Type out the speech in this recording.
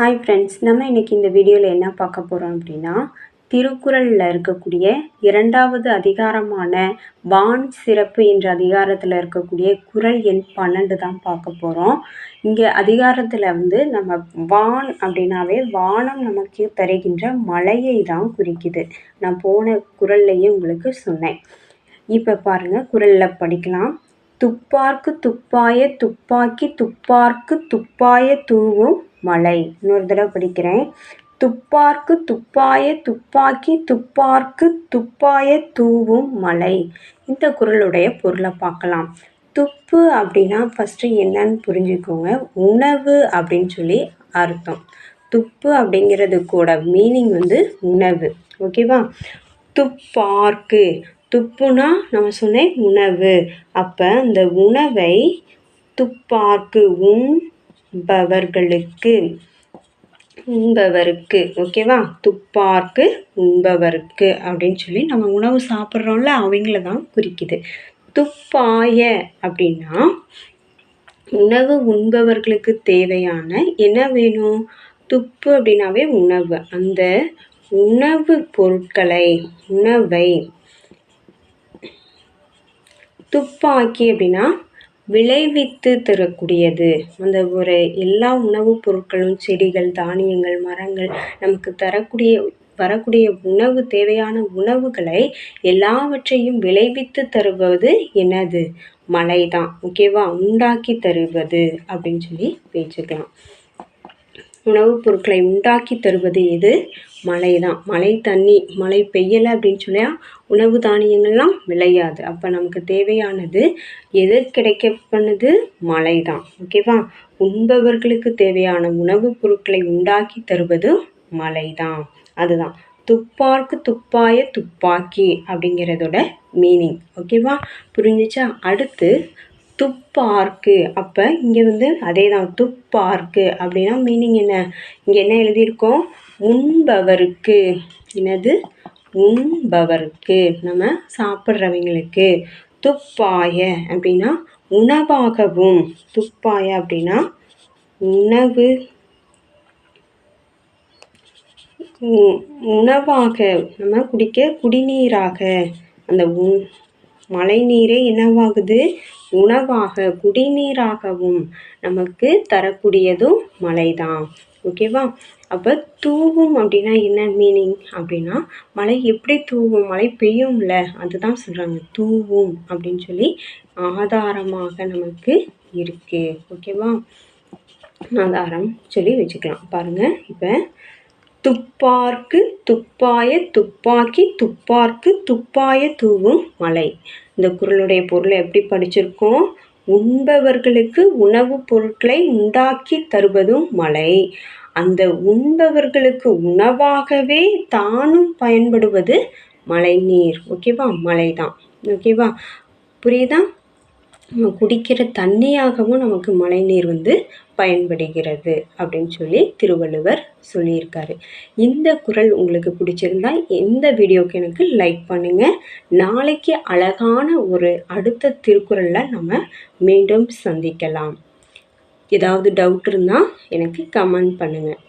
Hi friends நம்ம இன்றைக்கி இந்த வீடியோவில் என்ன பார்க்க போகிறோம் அப்படின்னா திருக்குறளில் இருக்கக்கூடிய இரண்டாவது அதிகாரமான வான் சிறப்பு என்ற அதிகாரத்தில் இருக்கக்கூடிய குறள் எண் பன்னெண்டு தான் பார்க்க போகிறோம் இங்கே அதிகாரத்தில் வந்து நம்ம வான் அப்படின்னாவே வானம் நமக்கு தருகின்ற மழையை தான் குறிக்குது. நான் போன குரல்லையே உங்களுக்கு சொன்னேன். இப்போ பாருங்கள் குரலில் படிக்கலாம். துப்பார்க்கு துப்பாய துப்பாக்கி துப்பார்க்கு துப்பாய தூவும் மலை. இன்னொரு தடவை படிக்கிறேன். துப்பார்க்கு துப்பாய துப்பாக்கி துப்பார்க்கு துப்பாய தூவும் மலை. இந்த குரலுடைய பொருளை பார்க்கலாம். துப்பு அப்படின்னா ஃபஸ்ட்டு என்னன்னு புரிஞ்சுக்கோங்க. உணவு அப்படின்னு சொல்லி அர்த்தம். துப்பு அப்படிங்கிறது கூட மீனிங் வந்து உணவு. ஓகேவா துப்பார்க்கு. துப்புனா நம்ம சொன்னேன் உணவு. அப்போ அந்த உணவை துப்பார்க்கு உண்பவர்களுக்கு உண்பவருக்கு ஓகேவா? துப்பார்க்கு உண்பவருக்கு அப்படின்னு சொல்லி நம்ம உணவு சாப்பிட்றோம்ல அவங்கள தான் குறிக்குது. துப்பாய அப்படின்னா உணவு உண்பவர்களுக்கு தேவையான என்ன வேணும்? துப்பு அப்படின்னாவே உணவு. அந்த உணவு பொருட்களை உணவை துப்பாக்கி அப்படின்னா விளைவித்து தரக்கூடியது. அந்த ஒரு எல்லா உணவுப் பொருட்களும் செடிகள் தானியங்கள் மரங்கள் நமக்கு தரக்கூடிய வரக்கூடிய உணவு தேவையான உணவுகளை எல்லாவற்றையும் விளைவித்து தருவது என்னது? மழை தான் ஓகேவா? உண்டாக்கி தருவது அப்படின்னு சொல்லி பேச்சுக்கலாம் உணவுப் பொருட்களை உண்டாக்கி தருவது எது? மழை தான் மழை தண்ணி மழை பெய்யலை அப்படின்னு சொன்னால் உணவு தானியங்கள்லாம் விளையாது. அப்போ நமக்கு தேவையானது எது கிடைக்க பண்ணுது மழை தான் ஓகேவா உண்பவர்களுக்கு தேவையான உணவுப் பொருட்களை உண்டாக்கி தருவது மழை தான் அதுதான். துப்பார்க்கு துப்பாய துப்பாக்கி அப்படிங்கிறதோட மீனிங் ஓகேவா புரிஞ்சிச்சா? அடுத்து துப்பார்க்கு. அப்போ இங்கே வந்து அதே தான் துப்பார்க்கு அப்படின்னா மீனிங் என்ன? இங்கே என்ன எழுதியிருக்கோம்? உண்பவருக்கு. என்னது? உண்பவருக்கு. நம்ம சாப்பிட்றவங்களுக்கு. துப்பாய அப்படின்னா உணவாகவும். துப்பாய அப்படின்னா உணவு. உணவாக நம்ம குடிக்க குடிநீராக. அந்த உ மழை நீரே என்னவாகுது? உணவாக குடிநீராகவும் நமக்கு தரக்கூடியதும் மழை தான் ஓகேவா? அப்போ தூவும் அப்படின்னா என்ன மீனிங் அப்படின்னா மழை எப்படி தூவும்? மழை பெய்யும்ல அதுதான் சொல்கிறாங்க தூவும் அப்படின்னு சொல்லி ஆதாரமாக நமக்கு இருக்குது ஓகேவா? ஆதாரம் சொல்லி வச்சுக்கலாம். பாருங்கள் இப்போ துப்பார்க்கு துப்பாய துப்பாக்கி துப்பார்க்கு துப்பாய தூவும் மலை இந்த குரலுடைய பொருளை எப்படி படிச்சிருக்கோம்? உண்பவர்களுக்கு உணவுப் பொருட்களை உண்டாக்கி தருவதும் மலை அந்த உண்பவர்களுக்கு உணவாகவே தானும் பயன்படுவது மழை நீர் ஓகேவா மழை தான் ஓகேவா புரியுதா? நம்ம குடிக்கிற தண்ணியாகவும் நமக்கு மழைநீர் வந்து பயன்படுகிறது அப்படின்னு சொல்லி திருவள்ளுவர் சொல்லியிருக்காரு. இந்த குரல் உங்களுக்கு பிடிச்சிருந்தா எந்த வீடியோக்கு எனக்கு லைக் பண்ணுங்கள் நாளைக்கு அழகான ஒரு அடுத்த திருக்குறளில் நம்ம மீண்டும் சந்திக்கலாம். ஏதாவது டவுட் இருந்தால் எனக்கு கமெண்ட் பண்ணுங்கள்